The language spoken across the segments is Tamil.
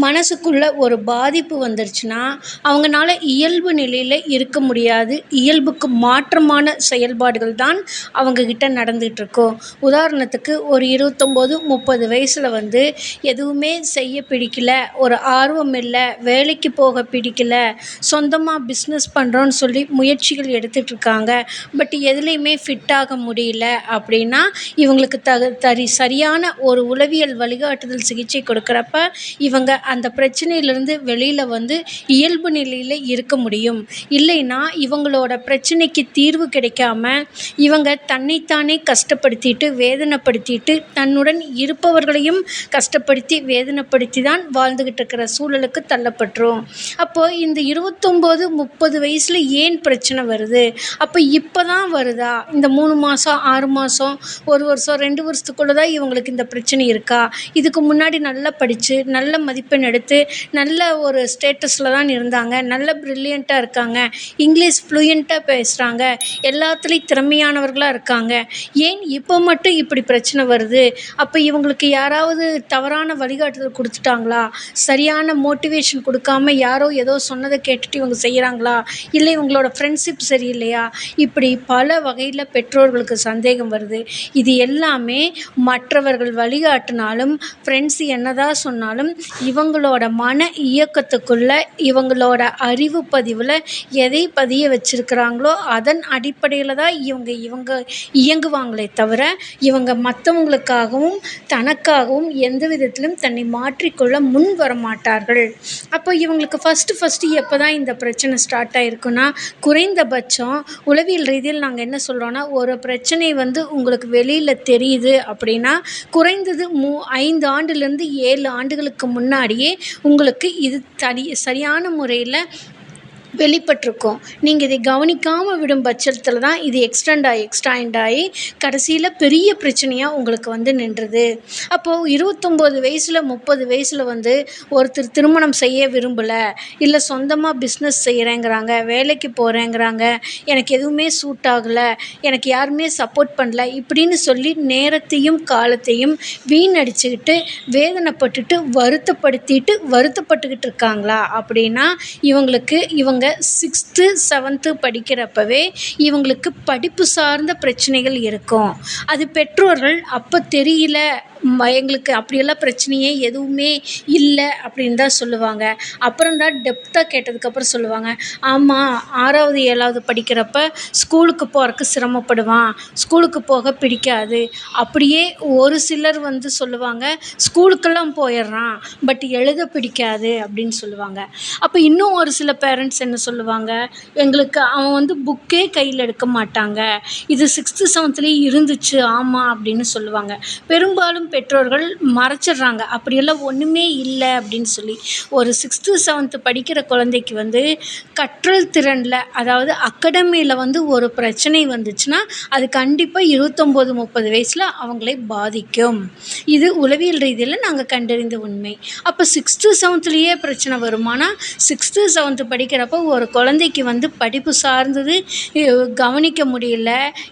மனசுக்குள்ள ஒரு பாதிப்பு வந்துருச்சுன்னா அவங்கனால இயல்பு நிலையில் இருக்க முடியாது. இயல்புக்கு மாற்றமான செயல்பாடுகள் தான் அவங்கக்கிட்ட நடந்துகிட்ருக்கும் உதாரணத்துக்கு ஒரு இருபத்தொம்போது முப்பது வயசில் வந்து எதுவுமே செய்ய பிடிக்கல ஒரு ஆர்வம் இல்லை வேலைக்கு போக பிடிக்கல சொந்தமாக பிஸ்னஸ் பண்ணுறோன்னு சொல்லி முயற்சிகள் எடுத்துகிட்ருக்காங்க பட் எதுலேயுமே ஃபிட் ஆக முடியல அப்படின்னா இவங்களுக்கு தகு தரி சரியான ஒரு உளவியல் வழிகாட்டுதல் சிகிச்சை கொடுக்குறப்ப இவங்க அந்த பிரச்சனையிலேருந்து வெளியில் வந்து இயல்பு நிலையில் இருக்க முடியும். இல்லைன்னா இவங்களோட பிரச்சனைக்கு தீர்வு கிடைக்காம இவங்க தன்னைத்தானே கஷ்டப்படுத்திட்டு வேதனைப்படுத்திட்டு தன்னுடன் இருப்பவர்களையும் கஷ்டப்படுத்தி வேதனைப்படுத்தி தான் வாழ்ந்துக்கிட்டு இருக்கிற சூழலுக்கு தள்ளப்பட்டுரும். அப்போது இந்த இருபத்தொம்போது முப்பது வயசில் ஏன் பிரச்சனை வருது? அப்போ இப்போ தான் வருதா? இந்த மூணு மாதம் ஆறு மாதம் ஒரு வருஷம் ரெண்டு வருஷத்துக்குள்ளே தான் இவங்களுக்கு இந்த பிரச்சனை இருக்கா? இதுக்கு முன்னாடி நல்லா படித்து நல்ல மதிப்பெண் எடுத்து நல்ல ஒரு ஸ்டேட்டஸில் தான் இருந்தாங்க. நல்ல ப்ரில்லியண்ட்டாக இருக்காங்க. இங்கிலீஷ் ஃப்ளூயண்ட்டாக பேசுகிறாங்க எல்லாத்துலேயும் திறமையானவர்களாக இருக்காங்க. ஏன் இப்போ மட்டும் இப்படி பிரச்சனை வருது? அப்போ இவங்களுக்கு யாராவது தவறான வழிகாட்டுதல் கொடுத்துட்டாங்களா? சரியான மோட்டிவேஷன் கொடுக்காம யாரோ ஏதோ சொன்னதை கேட்டுட்டு இவங்க செய்கிறாங்களா இல்லை இவங்களோட ஃப்ரெண்ட்ஷிப் சரியில்லையா? இப்படி பல வகையில் பெற்றோர்களுக்கு சந்தேகம் வருது. இது எல்லாமே மற்றவர்கள் வழிகாட்டினாலும் ஃப்ரெண்ட்ஸ் என்னதான் சொன்னாலும் இவன் இவங்களோட மன இயக்கத்துக்குள்ள இவங்களோட அறிவு பதிவில் எதை பதிய வச்சுருக்குறாங்களோ அதன் அடிப்படையில் தான் இவங்க இவங்க இயங்குவாங்களே தவிர இவங்க மற்றவங்களுக்காகவும் தனக்காகவும் எந்த விதத்திலும் தன்னை மாற்றிக்கொள்ள முன் வர மாட்டார்கள் அப்போ இவங்களுக்கு ஃபஸ்ட்டு ஃபஸ்ட்டு எப்போ தான் இந்த பிரச்சனை ஸ்டார்ட் ஆகிருக்குன்னா குறைந்தபட்சம் உளவியல் ரீதியில் நாங்கள் என்ன சொல்கிறோன்னா ஒரு பிரச்சனை வந்து உங்களுக்கு வெளியில் தெரியுது அப்படின்னா குறைந்தது மூ ஐந்து ஆண்டுலேருந்து ஏழு ஆண்டுகளுக்கு முன்னாடி முன்னாடியே உங்களுக்கு இது தனி சரியான முறையில் வெளிப்பட்டிருக்கும். நீங்கள் இதை கவனிக்காமல் விடும் பட்சத்தில் தான் இது எக்ஸ்டெண்ட் ஆகி எக்ஸ்டெண்ட் ஆகி கடைசியில் பெரிய பிரச்சனையாக உங்களுக்கு வந்து நின்றுது. அப்போது இருபத்தொம்போது வயசில் முப்பது வயசில் வந்து ஒருத்தர் திருமணம் செய்ய விரும்பலை இல்லை சொந்தமாக பிஸ்னஸ் செய்கிறேங்கிறாங்க வேலைக்கு போகிறேங்கிறாங்க எனக்கு எதுவுமே சூட் ஆகலை எனக்கு யாருமே சப்போர்ட் பண்ணல இப்படின்னு சொல்லி நேரத்தையும் காலத்தையும் வீணடிச்சுக்கிட்டு வேதனைப்பட்டுட்டு வருத்தப்படுத்திட்டு வருத்தப்பட்டுக்கிட்டு இருக்காங்களா? அப்படின்னா இவங்களுக்கு இவங்க சிக்ஸ்த்து செவன்த்து படிக்கிறப்பவே இவங்களுக்கு படிப்பு சார்ந்த பிரச்சனைகள் இருக்கும். அது பெற்றோர்கள் அப்போ தெரியல. எங்களுக்கு அப்படியெல்லாம் பிரச்சனையே எதுவுமே இல்லை அப்படின்னு தான் சொல்லுவாங்க. அப்புறம் தான் டெப்த்தாக கேட்டதுக்கப்புறம் சொல்லுவாங்க ஆமாம் ஆறாவது ஏழாவது படிக்கிறப்ப ஸ்கூலுக்கு போகிறக்கு சிரமப்படுவான் ஸ்கூலுக்கு போக பிடிக்காது. அப்படியே ஒரு சிலர் வந்து சொல்லுவாங்க ஸ்கூலுக்கெல்லாம் போயிடுறான் பட் எழுத பிடிக்காது அப்படின்னு சொல்லுவாங்க. அப்போ இன்னும் ஒரு சில பேரண்ட்ஸ் என்ன சொல்லுவாங்க எங்களுக்கு அவன் வந்து புக்கே கையில் எடுக்க மாட்டாங்க. இது சிக்ஸ்த்து செவன்த்துலேயே இருந்துச்சு ஆமாம் அப்படின்னு சொல்லுவாங்க. பெரும்பாலும் பெற்றோர்கள் மறைச்சிடுறாங்க. அப்படியெல்லாம் ஒன்றுமே இல்லை அப்படின்னு சொல்லி. ஒரு சிக்ஸ்த்து செவன்த்து படிக்கிற குழந்தைக்கு வந்து கற்றல் திறனில் அதாவது அக்கடமியில் வந்து ஒரு பிரச்சனை வந்துச்சுன்னா அது கண்டிப்பாக இருபத்தொம்போது முப்பது வயசில் அவங்களை பாதிக்கும். இது உளவியல் ரீதியில் நாங்கள் கண்டறிந்த உண்மை. அப்போ சிக்ஸ்த்து செவன்த்துலேயே பிரச்சனை வருமானா? சிக்ஸ்த்து செவன்த்து படிக்கிறப்போ ஒரு குழந்தைக்கு வந்து படிப்பு சார்ந்தது கவனிக்க முடியல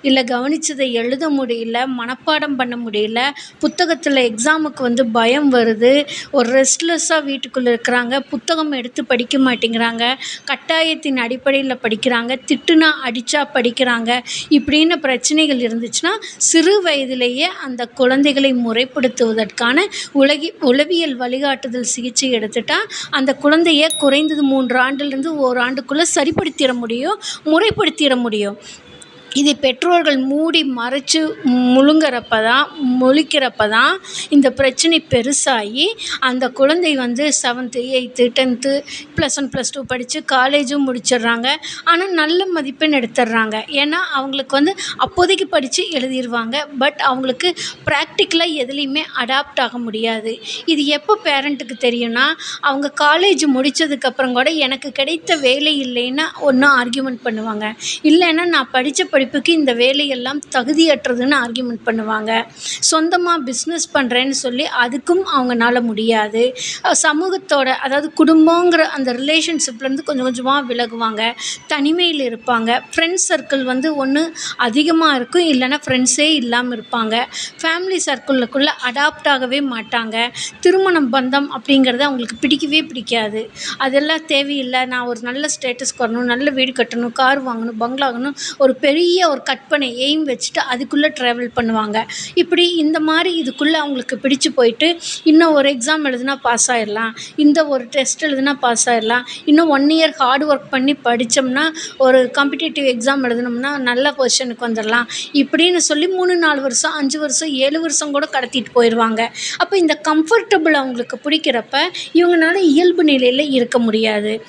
இல்லை கவனித்ததை எழுத முடியல மனப்பாடம் பண்ண முடியல புத்தக புத்தகத்தில் எக்ஸாமுக்கு வந்து பயம் வருது. ஒரு ரெஸ்ட்லெஸ்ஸாக வீட்டுக்குள்ளே இருக்கிறாங்க. புத்தகம் எடுத்து படிக்க மாட்டேங்கிறாங்க. கட்டாயத்தின் அடிப்படையில் படிக்கிறாங்க. திட்டுனா அடித்தா படிக்கிறாங்க. இப்படின்னு பிரச்சனைகள் இருந்துச்சுன்னா சிறு வயதிலேயே அந்த குழந்தைகளை முறைப்படுத்துவதற்கான உலகி உளவியல் வழிகாட்டுதல் சிகிச்சை எடுத்துட்டால் அந்த குழந்தைய குறைந்தது மூன்று ஆண்டுலேருந்து ஓராண்டுக்குள்ளே சரிப்படுத்திட முடியும் முறைப்படுத்திட முடியும். இது பெற்றோர்கள் மூடி மறைச்சு முழுங்குறப்ப தான் முழிக்கிறப்ப தான் இந்த பிரச்சனை பெருசாகி அந்த குழந்தை வந்து seventh eighth tenth plus one plus two படித்து காலேஜும் முடிச்சிடுறாங்க. ஆனால் நல்ல மதிப்பெண் எடுத்துடுறாங்க. ஏன்னா அவங்களுக்கு வந்து அப்போதைக்கு படித்து எழுதிடுவாங்க பட் அவங்களுக்கு ப்ராக்டிக்கலாக எதுலேயுமே அடாப்ட் ஆக முடியாது. இது எப்போ பேரண்ட்டுக்கு தெரியும்னா அவங்க காலேஜ் முடித்ததுக்கப்புறம் கூட எனக்கு கிடைத்த வேலை இல்லைன்னா ஒன்றும் ஆர்கியூமெண்ட் பண்ணுவாங்க. இல்லைன்னா நான் படித்த படிப்புக்கு இந்த வேலையெல்லாம் தகுதியற்றதுன்னு ஆர்கியூமெண்ட் பண்ணுவாங்க. சொந்தமாக பிஸ்னஸ் பண்ணுறேன்னு சொல்லி அதுக்கும் அவங்கனால முடியாது. சமூகத்தோட அதாவது குடும்பங்கிற அந்த ரிலேஷன்ஷிப்லேருந்து கொஞ்சம் கொஞ்சமாக விலகுவாங்க. தனிமையில் இருப்பாங்க. ஃப்ரெண்ட்ஸ் சர்க்கிள் வந்து ஒன்று அதிகமாக இருக்கும். இல்லைன்னா ஃப்ரெண்ட்ஸே இல்லாமல் இருப்பாங்க. ஃபேமிலி சர்க்கிளுக்குள்ளே அடாப்ட் ஆகவே மாட்டாங்க. திருமணம் பந்தம் அப்படிங்கிறது அவங்களுக்கு பிடிக்கவே பிடிக்காது. அதெல்லாம் தேவையில்லை. நான் ஒரு நல்ல ஸ்டேட்டஸ்க்கு வரணும் நல்ல வீடு கட்டணும் கார் வாங்கணும் பங்களாகணும் ஒரு பெரிய ஒரு கற்பனை எய்ம் வச்சுட்டு அதுக்குள்ளே ட்ராவல் பண்ணுவாங்க. இப்படி இந்த மாதிரி இதுக்குள்ளே அவங்களுக்கு பிடிச்சு போயிட்டு இன்னும் ஒரு எக்ஸாம் எழுதுனா பாஸ் ஆயிடலாம் இந்த ஒரு டெஸ்ட் எழுதுனா பாஸ் ஆயிடலாம் இன்னும் ஒன் இயர் ஹார்ட் ஒர்க் பண்ணி படித்தோம்னா ஒரு காம்படிட்டிவ் எக்ஸாம் எழுதுனோம்னா நல்ல பொசிஷனுக்கு வந்துடலாம் இப்படின்னு சொல்லி மூணு நாலு வருஷம் அஞ்சு வருஷம் ஏழு வருஷம் கூட கடத்திட்டு போயிடுவாங்க அப்போ இந்த கம்ஃபர்டபுள் அவங்களுக்கு பிடிக்கிறப்ப இவங்களால இயல்பு நிலையில் இருக்க முடியாது.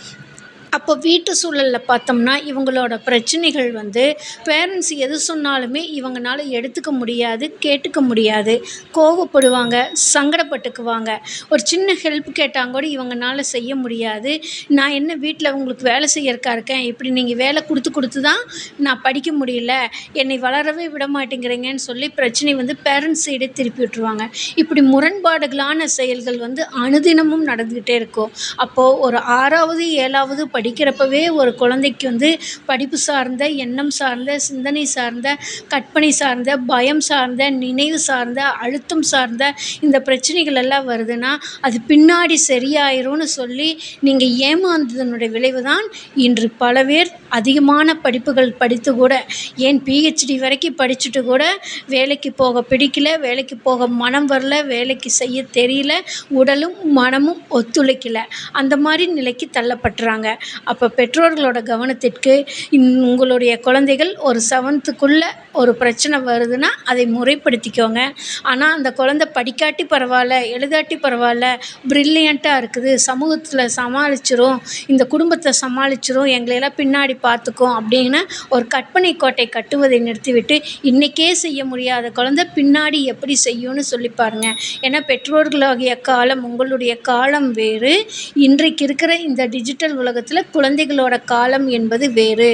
அப்போ வீட்டு சூழலில் பார்த்தோம்னா இவங்களோட பிரச்சனைகள் வந்து பேரண்ட்ஸ் எது சொன்னாலுமே இவங்கனால எடுத்துக்க முடியாது கேட்டுக்க முடியாது. கோவப்படுவாங்க சங்கடப்பட்டுக்குவாங்க. ஒரு சின்ன ஹெல்ப் கேட்டால் கூட இவங்களால செய்ய முடியாது. நான் என்ன வீட்டில் உங்களுக்கு வேலை செய்யறக்கா இருக்கேன்? இப்படி நீங்கள் வேலை கொடுத்து கொடுத்து தான் நான் படிக்க முடியல. என்னை வளரவே விட மாட்டேங்கிறீங்கன்னு சொல்லி பிரச்சனை வந்து பேரண்ட்ஸ் சைடே திருப்பி விட்டுருவாங்க. இப்படி முரண்பாடுகளான செயல்கள் வந்து அனுதினமும் நடந்துக்கிட்டே இருக்கும். அப்போது ஒரு ஆறாவது ஏழாவது படிக்கிறப்பவே ஒரு குழந்தைக்கு வந்து படிப்பு சார்ந்த எண்ணம் சார்ந்த சிந்தனை சார்ந்த கற்பனை சார்ந்த பயம் சார்ந்த நினைவு சார்ந்த அழுத்தம் சார்ந்த இந்த பிரச்சனைகள் எல்லாம் வருதுன்னா அது பின்னாடி சரியாயிரும்னு சொல்லி நீங்கள் ஏமாந்ததனுடைய விளைவு தான் இன்று பல பேர் அதிகமான படிப்புகள் படித்து கூட ஏன் பிஹெச்டி வரைக்கும் படிச்சுட்டு கூட வேலைக்கு போக பிடிக்கல வேலைக்கு போக மனம் வரல வேலைக்கு செய்ய தெரியல உடலும் மனமும் ஒத்துழைக்கல. அந்த மாதிரி நிலைக்கு தள்ளப்பட்டுறாங்க. அப்போ பெற்றோர்களோட கவனத்திற்கு உங்களுடைய குழந்தைகள் ஒரு செவன்த்துக்குள்ளே ஒரு பிரச்சனை வருதுன்னா அதை முறைப்படுத்திக்கோங்க. ஆனால் அந்த குழந்த படிக்காட்டி பரவாயில்ல எழுதாட்டி பரவாயில்ல ப்ரில்லியண்ட்டாக இருக்குது சமூகத்தில் சமாளிச்சிரும் இந்த குடும்பத்தை சமாளிச்சிரும் எங்களையெல்லாம் பின்னாடி பார்த்துக்கும் அப்படின்னு ஒரு கற்பனை கோட்டை கட்டுவதை நிறுத்திவிட்டு இன்றைக்கே செய்ய முடியாத குழந்த பின்னாடி எப்படி செய்யும்னு சொல்லி பாருங்க. ஏன்னா பெற்றோர்களாகிய காலம் உங்களுடைய காலம் வேறு. இன்றைக்கு இருக்கிற இந்த டிஜிட்டல் உலகத்தில் குழந்தைகளோட காலம் என்பது வேறு.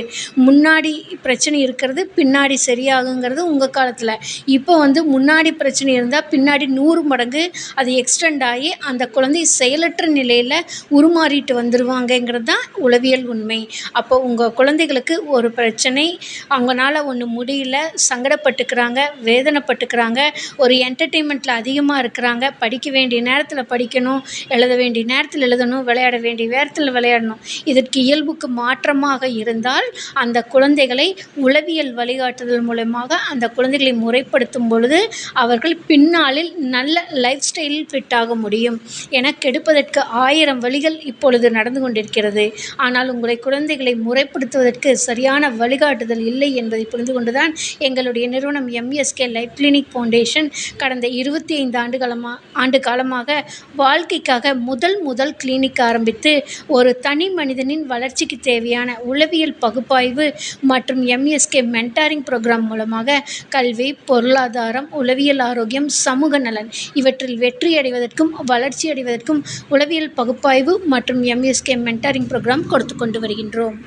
முன்னாடி பிரச்சனை இருக்கிறது பின்னாடி சரியாகுங்கிறது உங்கள் காலத்தில். இப்போ வந்து முன்னாடி பிரச்சனை இருந்தால் பின்னாடி நூறு மடங்கு அது எக்ஸ்டெண்ட் ஆகி அந்த குழந்தை செயலற்ற நிலையில் உருமாறிட்டு வந்துடுவாங்கங்கிறது தான் உளவியல் உண்மை. அப்போ உங்கள் குழந்தைகளுக்கு ஒரு பிரச்சனை அவங்கனால ஒன்று முடியல சங்கடப்பட்டுக்கிறாங்க வேதனைப்பட்டுக்கிறாங்க ஒரு என்டர்டெயின்மெண்ட்டில் அதிகமாக இருக்கிறாங்க படிக்க வேண்டிய நேரத்தில் படிக்கணும் எழுத வேண்டிய நேரத்தில் எழுதணும் விளையாட வேண்டிய நேரத்தில் விளையாடணும். இது இதற்கு இயல்புக்கு மாற்றமாக இருந்தால் அந்த குழந்தைகளை உளவியல் வழிகாட்டுதல் மூலமாக அந்த குழந்தைகளை முறைப்படுத்தும் பொழுது அவர்கள் பின்னாளில் நல்ல லைஃப் ஸ்டைலில் ஃபிட் ஆக முடியும். என கெடுப்பதற்கு ஆயிரம் வழிகள் இப்பொழுது நடந்து கொண்டிருக்கிறது. ஆனால் உங்களை குழந்தைகளை முறைப்படுத்துவதற்கு சரியான வழிகாட்டுதல் இல்லை என்பதை புரிந்து கொண்டுதான் எங்களுடைய நிறுவனம் எம்எஸ்கே லைஃப் கிளினிக் ஃபவுண்டேஷன் கடந்த இருபத்தி ஐந்து ஆண்டு காலமாக ஆண்டு காலமாக வாழ்க்கைக்காக முதல் முதல் கிளினிக் ஆரம்பித்து ஒரு தனி மனிதன் மனிதனின் வளர்ச்சிக்கு தேவையான உளவியல் பகுப்பாய்வு மற்றும் எம்எஸ்கே மென்டாரிங் ப்ரோக்ராம் மூலமாக கல்வி பொருளாதாரம் உளவியல் ஆரோக்கியம் சமூக நலன் இவற்றில் வெற்றி அடைவதற்கும் வளர்ச்சி அடைவதற்கும் உளவியல் பகுப்பாய்வு மற்றும் எம்எஸ்கே மென்டாரிங் ப்ரோக்ராம் கொடுத்து கொண்டு வருகின்றோம்.